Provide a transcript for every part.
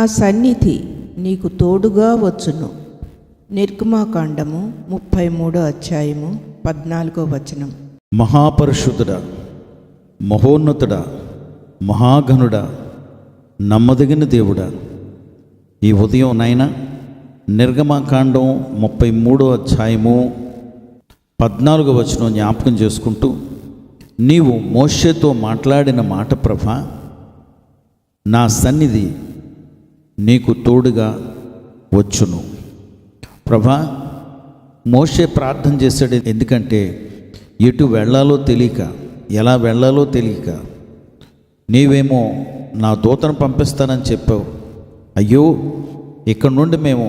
నా సన్నిధి నీకు తోడుగా వచ్చును. నిర్గమాకాండము ముప్పై మూడో అధ్యాయము పద్నాలుగో వచనం. మహాపరిశుద్ధుడ మహోన్నతుడ మహాఘనుడ నమ్మదగిన దేవుడా ఈ ఉదయం నాయన నిర్గమాకాండం ముప్పై మూడో అధ్యాయము పద్నాలుగో వచనం జ్ఞాపకం చేసుకుంటూ నీవు మోషేతో మాట్లాడిన మాట ప్రభ నా సన్నిధి నీకు తోడుగా వచ్చును. ప్రభా మోషే ప్రార్థన చేశాడు ఎందుకంటే ఎటు వెళ్ళాలో తెలియక ఎలా వెళ్ళాలో తెలియక నీవేమో నా దూతను పంపిస్తానని చెప్పావు. అయ్యో ఇక్కడ నుండి మేము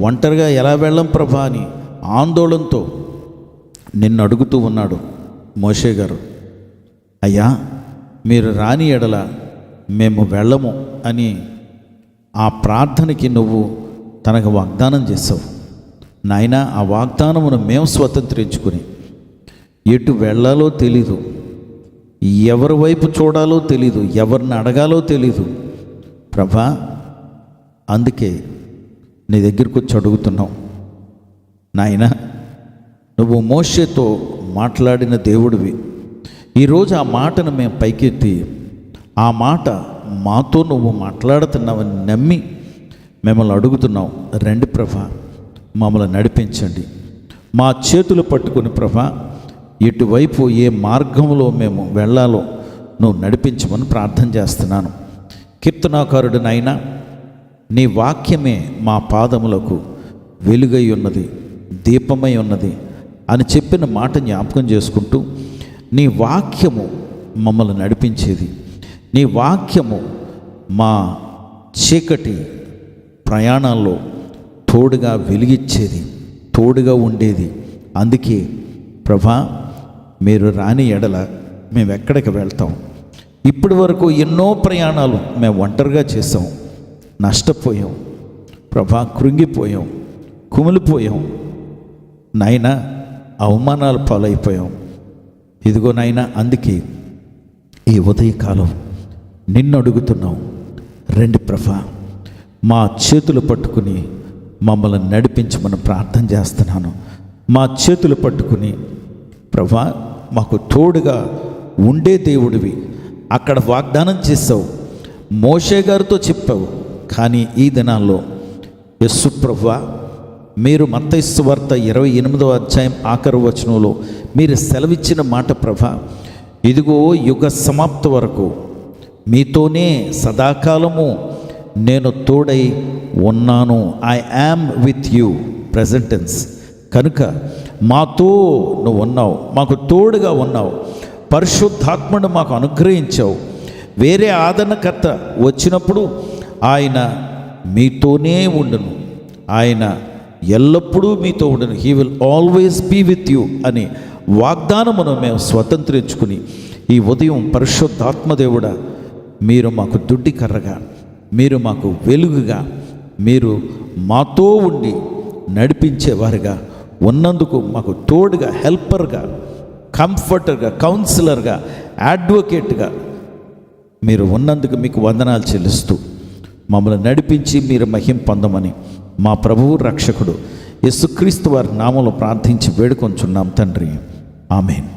ఒంటరిగా ఎలా వెళ్ళం ప్రభా అని ఆందోళనతో నిన్ను అడుగుతూ ఉన్నాడు మోషే గారు. అయ్యా మీరు రాని ఎడల మేము వెళ్ళము అని ఆ ప్రార్థనకి నువ్వు తనకు వాగ్దానం చేసావు నాయన ఆ వాగ్దానమును మేము స్వతంత్రించుకుని ఎటు వెళ్ళాలో తెలీదు. ఎవరి వైపు చూడాలో తెలీదు. ఎవరిని అడగాలో తెలీదు. ప్రభా అందుకే నీ దగ్గరికి వచ్చి అడుగుతున్నావు నాయన నువ్వు మోషేతో మాట్లాడిన దేవుడివి. ఈరోజు ఆ మాటను మేము పైకెత్తి ఆ మాట మాతో నువ్వు మాట్లాడుతున్నావని నమ్మి మిమ్మల్ని అడుగుతున్నావు. రండి ప్రభా మమ్మల్ని నడిపించండి. మా చేతులు పట్టుకుని ప్రభా ఎటువైపు ఏ మార్గంలో మేము వెళ్ళాలో నువ్వు నడిపించమని ప్రార్థన చేస్తున్నాను. కీర్తనాకారుడినైనా నీ వాక్యమే మా పాదములకు వెలుగై ఉన్నది దీపమై ఉన్నది అని చెప్పిన మాట జ్ఞాపకం చేసుకుంటూ నీ వాక్యము మమ్మల్ని నడిపించేది. నీ వాక్యము మా చీకటి ప్రయాణాల్లో తోడుగా వెలిగిచ్చేది తోడుగా ఉండేది. అందుకే ప్రభా మీరు రాని ఎడల మేము ఎక్కడికి వెళ్తాం? ఇప్పటి వరకు ఎన్నో ప్రయాణాలు మేము ఒంటరిగా చేసాం నష్టపోయాం. ప్రభా కృంగిపోయాం. కుమిలిపోయాం. నాయన అవమానాలు పాలైపోయాం. ఇదిగో నాయన అందుకే ఈ ఉదయకాలం నిన్ను అడుగుతున్నాం రండి ప్రభా మా చేతులు పట్టుకుని మమ్మల్ని నడిపించమని ప్రార్థన చేస్తున్నాను. మా చేతులు పట్టుకుని ప్రభా మాకు తోడుగా ఉండే దేవుడివి. అక్కడ వాగ్దానం చేసావు మోషే గారితో చెప్పావు. కానీ ఈ దినాల్లో యస్సు ప్రభువా మీరు మత్తైస్సు వార్త ఇరవై ఎనిమిదవ అధ్యాయం ఆఖరు వచనంలో మీరు సెలవిచ్చిన మాట ప్రభ ఇదిగో యుగ సమాప్తి వరకు మీతోనే సదాకాలము నేను తోడై ఉన్నాను. I am with you present tense కనుక మాతో నువ్వు ఉన్నావు. మాకు తోడుగా ఉన్నావు. పరిశుద్ధాత్మను మాకు అనుగ్రహించావు. వేరే ఆదరణకర్త వచ్చినప్పుడు ఆయన మీతోనే ఉండును. ఆయన ఎల్లప్పుడూ మీతో ఉండను. He will always be with you అని వాగ్దానమును మేము స్వతంత్రించుకుని ఈ ఉదయం పరిశుద్ధాత్మదేవుడా మీరు మాకు దుడ్డి కర్రగా మీరు మాకు వెలుగుగా మీరు మాతో ఉండి నడిపించేవారుగా ఉన్నందుకు మాకు తోడుగా హెల్పర్గా కంఫర్టర్గా కౌన్సిలర్గా అడ్వకేట్గా మీరు ఉన్నందుకు మీకు వందనాలు చెల్లిస్తూ మమ్మల్ని నడిపించి మీరు మహిం పొందమని మా ప్రభువు రక్షకుడు యేసుక్రీస్తు వారి నామంలో ప్రార్థించి వేడుకొంచున్నాం తండ్రి. ఆమెన్.